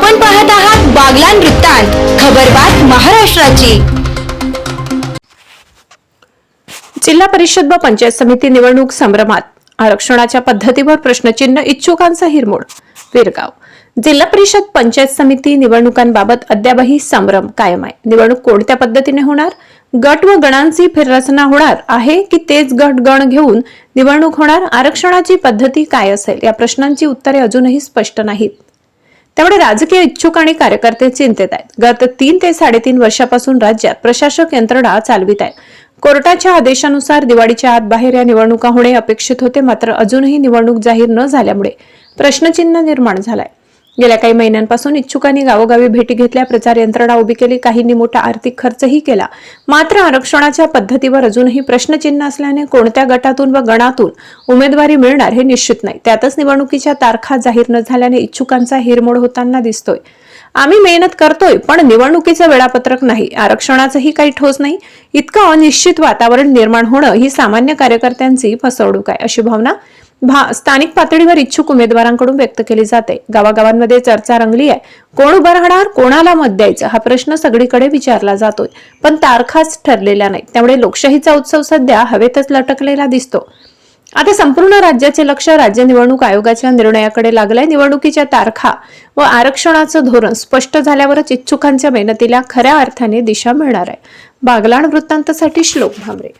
आपण पाहत आहात बागलान वृत्तांत खबरबात महाराष्ट्राची. जिल्हा परिषद व पंचायत समिती निवडणूक संभ्रमात. आरक्षणाच्या पद्धतीवर प्रश्नचिन्ह इच्छुकांचा हिरमोड. विरगाव. जिल्हा परिषद पंचायत समिती निवडणुकांबाबत अद्यापही संभ्रम कायम आहे निवडणूक कोणत्या पद्धतीने होणार? गट व गणांची फेररचना होणार आहे की तेच गट गण घेऊन निवडणूक होणार? आरक्षणाची पद्धती काय असेल? या प्रश्नांची उत्तरे अजूनही स्पष्ट नाहीत. त्यामुळे राजकीय इच्छुक आणि कार्यकर्ते चिंतेत आहेत. गत तीन ते साडेतीन वर्षापासून राज्यात प्रशासक यंत्रणा चालवित आहे कोर्टाच्या आदेशानुसार दिवाळीच्या आत बाहेर या निवडणुका होणे अपेक्षित होते मात्र अजूनही निवडणूक जाहीर न झाल्यामुळे प्रश्नचिन्ह निर्माण झालाय. गेल्या काही महिन्यांपासून इच्छुकांनी गावोगावी भेटी घेतल्या प्रचार यंत्रणा उभी केली काहींनी मोठा आर्थिक खर्चही केला. मात्र आरक्षणाच्या पद्धतीवर अजूनही प्रश्नचिन्ह असल्याने कोणत्या गटातून व गणातून उमेदवारी मिळणार हे निश्चित नाही. त्यातच निवडणुकीच्या तारखा जाहीर न झाल्याने इच्छुकांचा हिरमोड होताना दिसतोय. आम्ही मेहनत करतोय पण निवडणुकीचं वेळापत्रक नाही आरक्षणाचंही काही ठोस नाही. इतकं अनिश्चित वातावरण निर्माण होणं ही सामान्य कार्यकर्त्यांची फसवणूक आहे अशी भावना भा स्थानिक पातळीवर इच्छुक उमेदवारांकडून व्यक्त केली जाते. गावागावांमध्ये चर्चा रंगली आहे. कोण उभं राहणार कोणाला मत द्यायचं हा प्रश्न सगळीकडे विचारला जातोय. पण तारखाच ठरलेल्या नाही त्यामुळे लोकशाहीचा उत्सव सध्या हवेतच लटकलेला दिसतो. आता संपूर्ण राज्याचे लक्ष राज्य निवडणूक आयोगाच्या निर्णयाकडे लागलंय. निवडणुकीच्या तारखा व आरक्षणाचं धोरण स्पष्ट झाल्यावरच इच्छुकांच्या मेहनतीला खऱ्या अर्थाने दिशा मिळणार आहे. बागलाण वृत्तांतासाठी श्लोक भामरे.